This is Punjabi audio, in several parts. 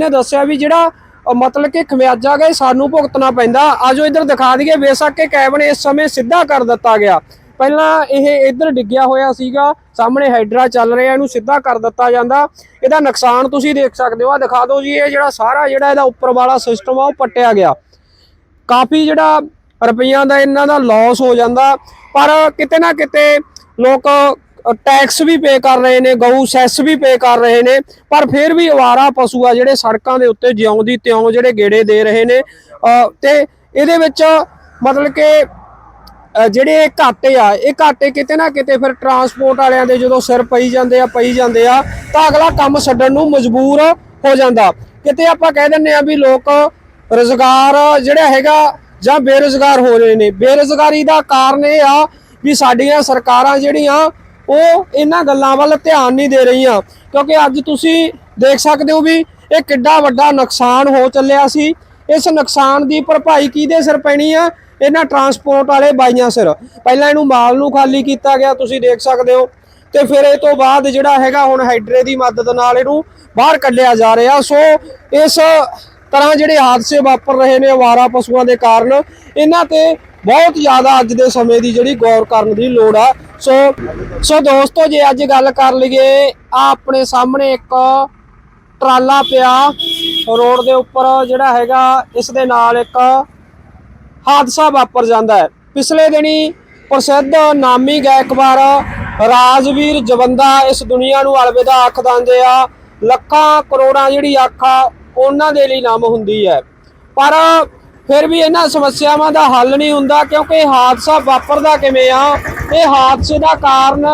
ਨੇ ਦੱਸਿਆ ਵੀ ਜਿਹੜਾ ਮਤਲਬ ਕਿ ਖਮਿਆਜਾ ਗਏ ਸਾਨੂੰ ਭੁਗਤਣਾ ਪੈਂਦਾ। ਆਜੋ ਇੱਧਰ ਦਿਖਾ ਦਈਏ, ਬੇਸ਼ੱਕ ਕਿ ਕੈਬਨ ਇਸ ਸਮੇਂ ਸਿੱਧਾ ਕਰ ਦਿੱਤਾ ਗਿਆ। ਪਹਿਲਾਂ ਇਹ ਇੱਧਰ ਡਿੱਗਿਆ ਹੋਇਆ ਸੀਗਾ, ਸਾਹਮਣੇ ਹਾਈਡਰਾ ਚੱਲ ਰਿਹਾ, ਇਹਨੂੰ ਸਿੱਧਾ ਕਰ ਦਿੱਤਾ ਜਾਂਦਾ। ਇਹਦਾ ਨੁਕਸਾਨ ਤੁਸੀਂ ਦੇਖ ਸਕਦੇ ਹੋ। ਆ ਦਿਖਾ ਦਿਓ ਜੀ, ਇਹ ਜਿਹੜਾ ਸਾਰਾ ਜਿਹੜਾ ਇਹਦਾ ਉੱਪਰ ਵਾਲਾ ਸਿਸਟਮ ਆ, ਉਹ ਪੱਟਿਆ ਗਿਆ। ਕਾਫੀ ਜਿਹੜਾ ਰੁਪਈਆਂ ਦਾ ਇਹਨਾਂ ਦਾ ਲਾਸ ਹੋ ਜਾਂਦਾ। ਪਰ ਕਿਤੇ ਨਾ ਕਿਤੇ ਲੋਕ ਟੈਕਸ ਵੀ ਪੇ ਕਰ ਰਹੇ ਨੇ ਗਊ ਸੈਸ ਵੀ ਪੇ ਕਰ ਰਹੇ ਨੇ ਪਰ ਫਿਰ ਵੀ ਅਵਾਰਾ ਪਸ਼ੂ ਆ ਜਿਹੜੇ ਸੜਕਾਂ ਦੇ ਉੱਤੇ ਜਿਉਂ ਦੀ ਤਿਉਂ ਜਿਹੜੇ ਗੇੜੇ ਦੇ ਰਹੇ ਨੇ। ਅ, ਤੇ ਇਹਦੇ ਵਿੱਚ ਮਤਲਬ ਕਿ ਜਿਹੜੇ ਇਹ ਘਾਟੇ ਆ ਇਹ ਘਾਟੇ ਕਿਤੇ ਨਾ ਕਿਤੇ ਫਿਰ ਟਰਾਂਸਪੋਰਟ ਵਾਲਿਆਂ ਦੇ ਜਦੋਂ ਸਿਰ ਪਈ ਜਾਂਦੇ ਆ ਪਈ ਜਾਂਦੇ ਆ ਤਾਂ ਅਗਲਾ ਕੰਮ ਛੱਡਣ ਨੂੰ ਮਜਬੂਰ ਹੋ ਜਾਂਦਾ। ਕਿਤੇ ਆਪਾਂ ਕਹਿ ਦਿੰਨੇ ਆ ਵੀ ਲੋਕ ਰੋਜ਼ਗਾਰ ਜਿਹੜਾ ਹੈਗਾ ਜਾਂ ਬੇਰੁਜ਼ਗਾਰ ਹੋ ਰਹੇ ਨੇ। ਬੇਰੁਜ਼ਗਾਰੀ ਦਾ ਕਾਰਨ ਇਹ ਆ ਵੀ ਸਾਡੀਆਂ ਸਰਕਾਰਾਂ ਜਿਹੜੀਆਂ ਉਹ ਇਹਨਾਂ ਗੱਲਾਂ ਵੱਲ ਧਿਆਨ ਨਹੀਂ ਦੇ ਰਹੀਆਂ। ਕਿਉਂਕਿ ਅੱਜ ਤੁਸੀਂ ਦੇਖ ਸਕਦੇ ਹੋ ਵੀ ਇਹ ਕਿੱਡਾ ਵੱਡਾ ਨੁਕਸਾਨ ਹੋ ਚੱਲਿਆ ਸੀ। ਇਸ ਨੁਕਸਾਨ ਦੀ ਭਰਪਾਈ ਕਿਹਦੇ ਸਿਰ ਪੈਣੀ ਆ? ਇਹਨਾਂ ਟਰਾਂਸਪੋਰਟ ਵਾਲੇ ਬਾਈਆਂ ਸਿਰ। ਪਹਿਲਾਂ ਇਹਨੂੰ ਮਾਲ ਨੂੰ ਖਾਲੀ ਕੀਤਾ ਗਿਆ, ਤੁਸੀਂ ਦੇਖ ਸਕਦੇ ਹੋ। ਤੇ ਫਿਰ ਇਹ ਤੋਂ ਬਾਅਦ ਜਿਹੜਾ ਹੈਗਾ ਹੁਣ ਹਾਈਡਰੇ ਦੀ ਮਦਦ ਨਾਲ ਇਹਨੂੰ ਬਾਹਰ ਕੱਢਿਆ ਜਾ ਰਿਹਾ। ਸੋ ਇਸ ਤਰ੍ਹਾਂ ਜਿਹੜੇ ਹਾਦਸੇ ਵਾਪਰ ਰਹੇ ਨੇ ਅਵਾਰਾ ਪਸ਼ੂਆਂ ਦੇ ਕਾਰਨ, ਇਹਨਾਂ ਤੇ ਬਹੁਤ ਜ਼ਿਆਦਾ ਅੱਜ ਦੇ ਸਮੇਂ ਦੀ ਜਿਹੜੀ ਗੌਰ ਕਰਨ ਦੀ ਲੋੜ ਆ। ਸੋ ਸੋ ਦੋਸਤੋ, ਜੇ ਅੱਜ ਗੱਲ ਕਰ ਲਈਏ, ਆ ਆਪਣੇ ਸਾਹਮਣੇ ਇੱਕ ਟਰਾਲਾ ਪਿਆ। ਰੋਡ ਦੇ ਉੱਪਰ ਜਿਹੜਾ ਹੈਗਾ, ਇਸ ਦੇ ਨਾਲ ਇੱਕ ਹਾਦਸਾ ਵਾਪਰ ਜਾਂਦਾ ਹੈ। ਪਿਛਲੇ ਦਿਨੀ ਪ੍ਰਸਿੱਧ ਨਾਮੀ ਗਾਇਕਵਾਰ ਰਾਜਵੀਰ ਜਵੰਦਾ ਇਸ ਦੁਨੀਆ ਨੂੰ ਅਲਵਿਦਾ ਆਖ ਦਿੰਦੇ ਆ। ਲੱਖਾਂ ਕਰੋੜਾਂ ਜਿਹੜੀ ਆਖਾ ਉਹਨਾਂ ਦੇ ਲਈ ਨਾਮ ਹੁੰਦੀ ਹੈ। ਪਰ ਫਿਰ ਵੀ ਇਹਨਾਂ ਸਮੱਸਿਆਵਾਂ ਦਾ ਹੱਲ ਨਹੀਂ ਹੁੰਦਾ ਕਿਉਂਕਿ ਹਾਦਸਾ ਵਾਪਰਦਾ ਕਿਵੇਂ ਆ? ਇਹ ਹਾਦਸੇ ਦਾ ਕਾਰਨ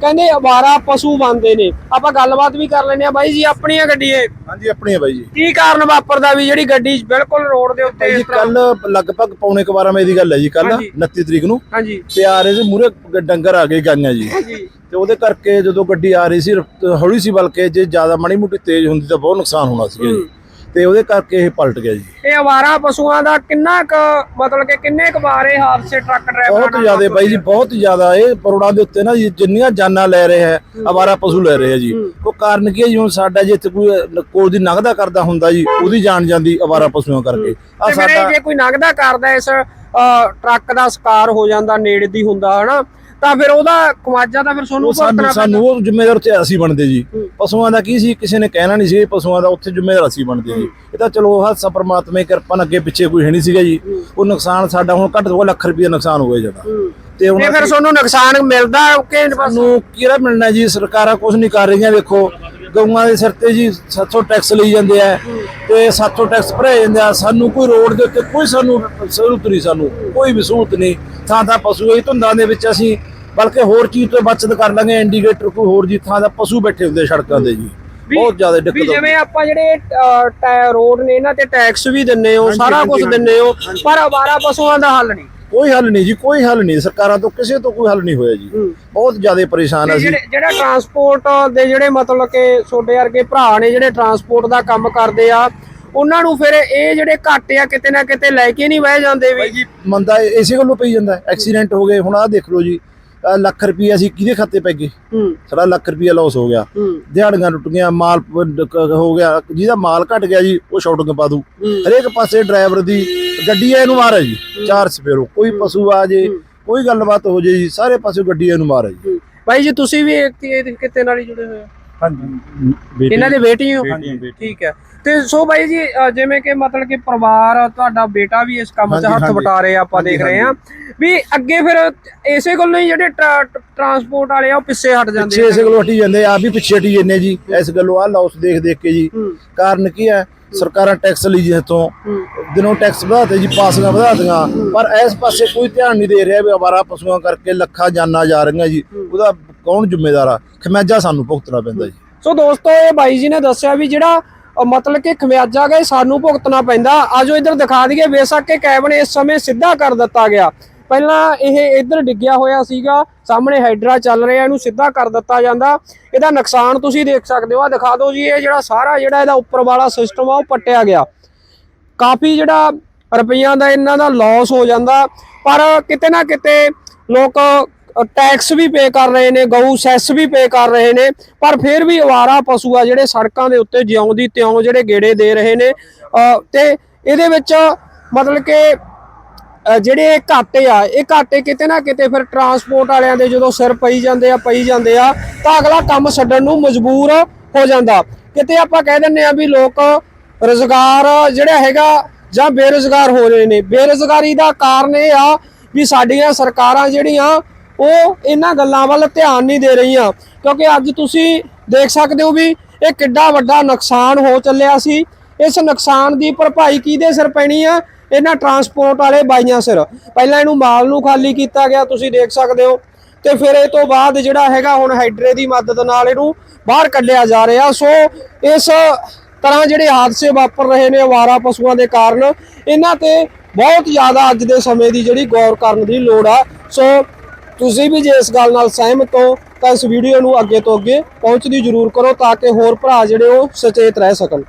ਕਹਿੰਦੇ ਅਵਾਰਾ ਪਸ਼ੂ ਬਣਦੇ ਨੇ। ਆਪਾਂ ਗੱਲਬਾਤ ਵੀ ਕਰ ਲੈਂਦੇ ਆ ਬਾਈ ਜੀ ਆਪਣੀਆਂ ਗੱਡੀਆਂ। ਹਾਂਜੀ ਆਪਣੀ ਹੈ ਬਾਈ ਜੀ। ਕੀ ਕਾਰਨ ਵਾਪਰਦਾ ਵੀ ਜਿਹੜੀ ਗੱਡੀ ਬਿਲਕੁਲ ਰੋਡ ਦੇ ਉੱਤੇ ਜੀ ਇਸ ਤਰ੍ਹਾਂ- ਕੱਲ ਲਗਭਗ ਪੌਣੇ 12 ਵਜੇ ਦੀ ਗੱਲ ਹੈ ਜੀ ਕੱਲ ਹਾਂਜੀ। 29 ਤਰੀਕ ਨੂੰ। ਹਾਂਜੀ। ਤੇ ਆ ਰਹੇ ਸੀ ਮੂਰੇ ਡੰਗਰ ਆ ਗਏ ਗਾਈਆਂ ਜੀ। ਹਾਂਜੀ। ਤੇ ਉਹਦੇ ਕਰਕੇ ਜਦੋਂ ਗੱਡੀ ਆ ਰਹੀ ਸੀ ਰਫਤ- ਹੌਲੀ ਸੀ ਬਲਕਿ ਜੇ ਜ਼ਿਆਦਾ ਮਾੜੀ ਮੋਟੀ ਤੇਜ਼ ਹੁੰਦੀ ਤਾਂ ਬਹੁਤ ਨੁਕਸਾਨ ਹੋਣਾ ਸੀ ਜੀ। ਤੇ ਉਹਦੇ ਕਰਕੇ ਇਹ ਪਲਟ ਗਿਆ ਜੀ। ਇਹ ਅਵਾਰਾ ਪਸ਼ੂਆਂ ਦਾ ਕਿੰਨਾ ਕੁ ਮਤਲਬ ਕਿ ਕਿੰਨੇ ਕੁ ਵਾਰ ਇਹ ਹਾਦਸੇ ਟਰੱਕ ਡਰਾਈਵਰਾਂ ਬਹੁਤ ਜ਼ਿਆਦਾ ਬਾਈ ਜੀ ਬਹੁਤ ਜ਼ਿਆਦਾ। ਇਹ ਪਰੋੜਾਂ ਦੇ ਉੱਤੇ ਨਾ ਜੀ ਜਿੰਨੀਆਂ ਜਾਨਾਂ ਲੈ ਰਹੇ ਹੈ। ਅਵਾਰਾ ਪਸ਼ੂ ਲੈ ਰਹੇ ਹੈ ਜੀ। ਉਹ ਕਾਰਨ ਕੀ ਹੈ ਜਿਵੇਂ ਸਾਡਾ ਜੇ ਇੱਥੇ ਕੋਈ ਕੋਲ ਦੀ ਨਗਦਾ ਕਰਦਾ ਹੁੰਦਾ ਜੀ ਉਹਦੀ ਜਾਨ ਜਾਂਦੀ ਅਵਾਰਾ ਪਸ਼ੂਆਂ ਕਰਕੇ। ਆ ਸਾਡਾ ਜੇ ਕੋਈ ਨਗਦਾ ਕਰਦਾ ਇਸ ਟਰੱਕ ਦਾ ਸ਼ਿਕਾਰ ਹੋ ਜਾਂਦਾ ਨੇੜੇ ਦੀ ਹੁੰਦਾ ਹਨਾ? ਤਾਂ ਫਿਰ ਉਹਦਾ ਖਵਾਜਾ ਤਾਂ ਫਿਰ ਤੁਹਾਨੂੰ ਉਹ ਸਾਨੂੰ ਭੁਗਤਣਾ ਸਾਨੂੰ ਉਹ ਜ਼ਿੰਮੇਵਾਰ ਤੇ ਅਸੀਂ ਬਣਦੇ ਜੀ। ਪਸ਼ੂਆਂ ਦਾ ਕੀ ਸੀ? ਕਿਸੇ ਨੇ ਕਹਿਣਾ ਨਹੀਂ ਸੀ ਪਸ਼ੂਆਂ ਦਾ ਉੱਥੇ ਜ਼ਿੰਮੇਵਾਰ ਅਸੀਂ ਬਣਦੇ ਜੀ। ਇਹ ਤਾਂ ਚਲੋ ਹਾਦਸਾ ਪਰਮਾਤਮਾ ਦੀ ਕਿਰਪਾ ਨਾਲ ਅੱਗੇ ਪਿੱਛੇ ਕੋਈ ਹੈ ਨਹੀਂ ਸੀਗਾ ਜੀ। ਉਹ ਨੁਕਸਾਨ ਸਾਡਾ ਹੁਣ ਘੱਟ ਤੋਂ ਘੱਟ ਲੱਖ ਰੁਪਏ ਨੁਕਸਾਨ ਹੋ ਗਿਆ ਜਦਾ ਤੇ ਹੁਣ ਤੇ ਫਿਰ ਤੁਹਾਨੂੰ ਨੁਕਸਾਨ ਮਿਲਦਾ ਕਿ ਬਸ। ਸਾਨੂੰ ਕਿਹੜਾ ਮਿਲਣਾ ਜੀ? ਸਰਕਾਰਾਂ ਕੁਝ ਨਹੀਂ ਕਰ ਰਹੀਆਂ ਵੇਖੋ। ਗਊਆਂ ਦੇ ਸਿਰ ਤੇ ਜੀ 700 ਟੈਕਸ ਲਈ ਜਾਂਦੇ ਆ। ਤੇ 700 ਟੈਕਸ ਭਰੇ ਜਾਂਦੇ ਆ। ਸਾਨੂੰ ਕੋਈ ਰੋਡ ਦੇ ਉੱਤੇ ਕੋਈ ਸਾਨੂੰ ਸਹੂਲਤ ਨਹੀਂ ਸਾਨੂੰ। ਕੋਈ ਵੀ ਸਹੂਲਤ ਨਹੀਂ। ਥਾਂ ਥਾਂ ਪਸ਼ੂ ਇਹ ਧੁੰਦਾਂ ਦੇ ਵਿੱਚ ਅਸੀਂ ਬਲਕਿ ਹੋਰ ਚੀਜ਼ ਤੋਂ ਬਚਤ ਕਰ ਲਾਂਗੇ ਇੰਡੀਕੇਟਰ ਕੋਈ ਹੋਰ ਜੀ ਥਾਂ ਦਾ ਪਸ਼ੂ ਬੈਠੇ ਹੁੰਦੇ ਸੜਕਾਂ ਤੇ ਜੀ। ਵੀ- ਬਹੁਤ ਜ਼ਿਆਦਾ ਵੀ ਦਿੱਕਤ ਆਉਂਦੀ ਜਿਵੇਂ ਆਪਾਂ ਜਿਹੜੇ ਅ, ਟੈ- ਰੋਡ ਨੇ ਇਹਨਾਂ ਤੇ ਟੈਕਸ ਵੀ ਦਿੰਨੇ ਹੋ ਸਾਰਾ ਕੁਝ ਦਿੰਨੇ ਹੋ ਪਰ ਅਵਾਰਾ ਪਸ਼ੂਆਂ ਦਾ ਹੱਲ ਨਹੀਂ। ਕੋਈ ਹੱਲ ਨਹੀਂ ਜੀ ਕੋਈ ਹੱਲ ਨਹੀਂ ਸਰਕਾਰਾਂ ਤੋਂ ਕਿਸੇ ਤੋਂ ਕੋਈ ਹੱਲ ਨਹੀਂ ਹੋਇਆ ਜੀ। ਬਹੁਤ ਜ਼ਿਆਦਾ ਪਰੇਸ਼ਾਨ ਆ ਅਸੀਂ ਜਿਹੜੇ ਟਰਾਂਸਪੋਰਟ ਦੇ ਜਿਹੜੇ ਮਤਲਬ ਕਿ ਛੋਟੇ ਵਰਗੇ ਭਰਾ ਨੇ ਜਿਹੜੇ ਟਰਾਂਸਪੋਰਟ ਦਾ ਕੰਮ ਕਰਦੇ ਆ ਉਹਨਾਂ ਨੂੰ ਫਿਰ ਇਹ ਜਿਹੜੇ ਘਾਟੇ ਆ ਕਿਤੇ ਨਾ ਕਿਤੇ ਲੈ ਕੇ ਨਹੀਂ ਬਹਿ ਜਾਂਦੇ ਵੀ। ਜੀ ਮੰਦਾ ਇਸੇ ਗੱਲੋਂ ਪਈ ਜਾਂਦਾ। ਐਕਸੀਡੈਂਟ ਹੋ ਗਏ ਹੁਣ ਆਹ ਦੇਖ ਲਓ ਜੀ। ਲੱਖ ਰੁਪਈਆ ਅਸੀਂ ਕਿਹਦੇ ਖਾਤੇ ਪੈ ਗਏ? ਹੂੰ। ਸਾਡਾ ਲੱਖ ਰੁਪਈਆ ਲਾਸ ਹੋ ਗਿਆ। ਦਿਹਾੜੀਆਂ ਟੁੱਟ ਗਈਆਂ ਮਾਲ ਹੋ ਗਿਆ ਜਿਹਦਾ ਮਾਲ ਘਟ ਗਿਆ ਜੀ ਉਹ ਸ਼ਾਰਟਿੰਗ ਪਾ ਦੂ। ਹਰੇਕ ਪਾਸੇ ਡਰਾਈਵਰ ਦੀ ਗੱਡੀ ਇਹਨੂੰ ਮਾਰ ਹੈ ਜੀ ਚਾਰ ਸਪੇਰੋ ਕੋਈ ਪਸ਼ੂ ਆ ਜੇ ਕੋਈ ਗੱਲਬਾਤ ਹੋ ਜੇ ਜੀ ਸਾਰੇ ਪਾਸੇ ਗੱਡੀ ਇਹਨੂੰ ਮਾਰ ਹੈ ਜੀ। ਬਾਈ ਜੀ ਤੁਸੀਂ ਵੀ ਇੱਕ ਕਿਤੇ ਨਾਲ ਹੀ ਜੁੜੇ ਹੋਏ ਹੋ? ਹਾਂਜੀ। ਇਹਨਾਂ ਦੇ ਬੇਟੀ ਹੋ ਠੀਕ ਹੈ। ਤੇ ਸੋ ਬਾਈ ਜੀ ਜਿਵੇਂ ਕਿ ਮਤਲਬ ਕਿ ਪਰਿਵਾਰ ਤੁਹਾਡਾ ਬੇਟਾ ਵੀ ਇਸ ਕੰਮ 'ਚ ਹੱਥ। ਵਟਾ ਰਹੇ ਆ ਆਪਾਂ ਦੇਖ ਰਹੇ ਆ ਵੀ ਅੱਗੇ ਫਿਰ ਇਸੇ ਕੋਲ ਨਹੀਂ ਜਿਹੜੇ ਟਰਾਂਸਪੋਰਟ ਵਾਲੇ ਆ ਉਹ ਪਿੱਛੇ ਹਟ ਜਾਂਦੇ ਪਿੱਛੇ ਇਸੇ ਗੱਲੋਂ ਹਟੀ ਜਾਂਦੇ ਆ ਵੀ ਪਿੱਛੇ ਹਟੀ ਜਾਂਦੇ ਜੀ ਇਸ ਗੱਲੋਂ ਆ ਲਾਸ ਦੇਖ ਦੇਖ ਕੇ ਜੀ। ਕਾਰਨ ਕੀ ਹੈ? ਸਰਕਾਰਾਂ ਟੈਕਸ ਲਈ ਜੀ ਇੱਥੋਂ ਹੂੰ। ਦਿਨੋਂ ਟੈਕਸ ਵਧਾਤੇ ਜੀ ਪਾਸੀਆਂ ਵਧਾਤੀਆਂ। ਪਰ ਇਸ ਪਾਸੇ ਕੋਈ ਧਿਆਨ ਨਹੀਂ ਦੇ ਰਿਹਾ ਵੀ ਅਵਾਰਾ ਪਸ਼ੂਆਂ ਕਰਕੇ ਲੱਖਾਂ ਜਾਨਾਂ ਜਾ ਰਹੀਆਂ ਜੀ। ਉਹਦਾ ਕੌਣ ਜ਼ਿੰਮੇਦਾਰ ਆ? ਖਮਿਆਜਾ ਸਾਨੂੰ ਭੁਗਤਣਾ ਪੈਂਦਾ ਜੀ। ਸੋ ਦੋਸਤੋ, ਇਹ ਬਾਈ ਜੀ ਨੇ ਦੱਸਿਆ ਵੀ ਜਿਹੜਾ ਮਤਲਬ ਕਿ ਖਮਿਆਜਾ ਗਏ, ਸਾਨੂੰ ਭੁਗਤਣਾ ਪੈਂਦਾ। ਆਜੋ ਇੱਧਰ ਦਿਖਾ ਦਈਏ, ਬੇਸ਼ੱਕ ਕਿ ਕੈਬਨ ਇਸ ਸਮੇਂ ਸਿੱਧਾ ਕਰ ਦਿੱਤਾ ਗਿਆ। ਪਹਿਲਾਂ ਇਹ ਇੱਧਰ ਡਿੱਗਿਆ ਹੋਇਆ ਸੀਗਾ, ਸਾਹਮਣੇ ਹਾਈਡਰਾ ਚੱਲ ਰਿਹਾ, ਇਹਨੂੰ ਸਿੱਧਾ ਕਰ ਦਿੱਤਾ ਜਾਂਦਾ। ਇਹਦਾ ਨੁਕਸਾਨ ਤੁਸੀਂ ਦੇਖ ਸਕਦੇ ਹੋ ਆ ਦਿਖਾ ਦਿਓ ਜੀ, ਇਹ ਜਿਹੜਾ ਸਾਰਾ ਜਿਹੜਾ ਇਹਦਾ ਉੱਪਰ ਵਾਲਾ ਸਿਸਟਮ ਆ, ਉਹ ਪੱਟਿਆ ਗਿਆ। ਕਾਫੀ ਜਿਹੜਾ ਰੁਪਈਆਂ ਦਾ ਇਹਨਾਂ ਦਾ ਲਾਸ ਹੋ ਜਾਂਦਾ, ਪਰ ਕਿਤੇ ਨਾ ਕਿਤੇ ਲੋਕ ਟੈਕਸ ਵੀ ਪੇ ਕਰ ਰਹੇ ਨੇ ਗਊ ਸੈਸ ਵੀ ਪੇ ਕਰ ਰਹੇ ਨੇ ਪਰ ਫਿਰ ਵੀ ਅਵਾਰਾ ਪਸ਼ੂ ਆ ਜਿਹੜੇ ਸੜਕਾਂ ਦੇ ਉੱਤੇ ਜਿਉਂ ਦੀ ਤਿਉਂ ਜਿਹੜੇ ਗੇੜੇ ਦੇ ਰਹੇ ਨੇ। ਅ, ਤੇ ਇਹਦੇ ਵਿੱਚ ਮਤਲਬ ਕਿ ਜਿਹੜੇ ਇਹ ਘਾਟੇ ਆ ਇਹ ਘਾਟੇ ਕਿਤੇ ਨਾ ਕਿਤੇ ਫਿਰ ਟਰਾਂਸਪੋਰਟ ਵਾਲਿਆਂ ਦੇ ਜਦੋਂ ਸਿਰ ਪਈ ਜਾਂਦੇ ਆ ਪਈ ਜਾਂਦੇ ਆ ਤਾਂ ਅਗਲਾ ਕੰਮ ਛੱਡਣ ਨੂੰ ਮਜਬੂਰ ਹੋ ਜਾਂਦਾ। ਕਿਤੇ ਆਪਾਂ ਕਹਿ ਦਿੰਨੇ ਆ ਵੀ ਲੋਕ ਰੋਜ਼ਗਾਰ ਜਿਹੜਾ ਹੈਗਾ ਜਾਂ ਬੇਰੁਜ਼ਗਾਰ ਹੋ ਰਹੇ ਨੇ। ਬੇਰੁਜ਼ਗਾਰੀ ਦਾ ਕਾਰਨ ਇਹ ਆ ਵੀ ਸਾਡੀਆਂ ਸਰਕਾਰਾਂ ਜਿਹੜੀਆਂ ਉਹ ਇਹਨਾਂ ਗੱਲਾਂ ਵੱਲ ਧਿਆਨ ਨਹੀਂ ਦੇ ਰਹੀਆਂ। ਕਿਉਂਕਿ ਅੱਜ ਤੁਸੀਂ ਦੇਖ ਸਕਦੇ ਹੋ ਵੀ ਇਹ ਕਿੱਡਾ ਵੱਡਾ ਨੁਕਸਾਨ ਹੋ ਚੱਲਿਆ ਸੀ। ਇਸ ਨੁਕਸਾਨ ਦੀ ਭਰਪਾਈ ਕਿਹਦੇ ਸਿਰ ਪੈਣੀ ਆ? ਇਹਨਾਂ ਟਰਾਂਸਪੋਰਟ ਵਾਲੇ ਬਾਈਆਂ ਸਿਰ। ਪਹਿਲਾਂ ਇਹਨੂੰ ਮਾਲ ਨੂੰ ਖਾਲੀ ਕੀਤਾ ਗਿਆ, ਤੁਸੀਂ ਦੇਖ ਸਕਦੇ ਹੋ। ਤੇ ਫਿਰ ਇਹ ਤੋਂ ਬਾਅਦ ਜਿਹੜਾ ਹੈਗਾ ਹੁਣ ਹਾਈਡਰੇ ਦੀ ਮਦਦ ਨਾਲ ਇਹਨੂੰ ਬਾਹਰ ਕੱਢਿਆ ਜਾ ਰਿਹਾ। ਸੋ ਇਸ ਤਰ੍ਹਾਂ ਜਿਹੜੇ ਹਾਦਸੇ ਵਾਪਰ ਰਹੇ ਨੇ ਅਵਾਰਾ ਪਸ਼ੂਆਂ ਦੇ ਕਾਰਨ, ਇਹਨਾਂ ਤੇ ਬਹੁਤ ਜ਼ਿਆਦਾ ਅੱਜ ਦੇ ਸਮੇਂ ਦੀ ਜਿਹੜੀ ਗੌਰ ਕਰਨ ਦੀ ਲੋੜ ਆ। ਸੋ ਤੁਸੀਂ ਵੀ ਜੇ ਇਸ ਗੱਲ ਨਾਲ ਸਹਿਮਤ ਹੋ, ਤਾਂ ਇਸ ਵੀਡੀਓ ਨੂੰ ਅੱਗੇ ਤੋਂ ਅੱਗੇ ਪਹੁੰਚਦੀ ਜ਼ਰੂਰ ਕਰੋ ਤਾਂ ਕਿ ਹੋਰ ਭਰਾ ਜਿਹੜੇ ਉਹ ਸੁਚੇਤ ਰਹਿ ਸਕਣ।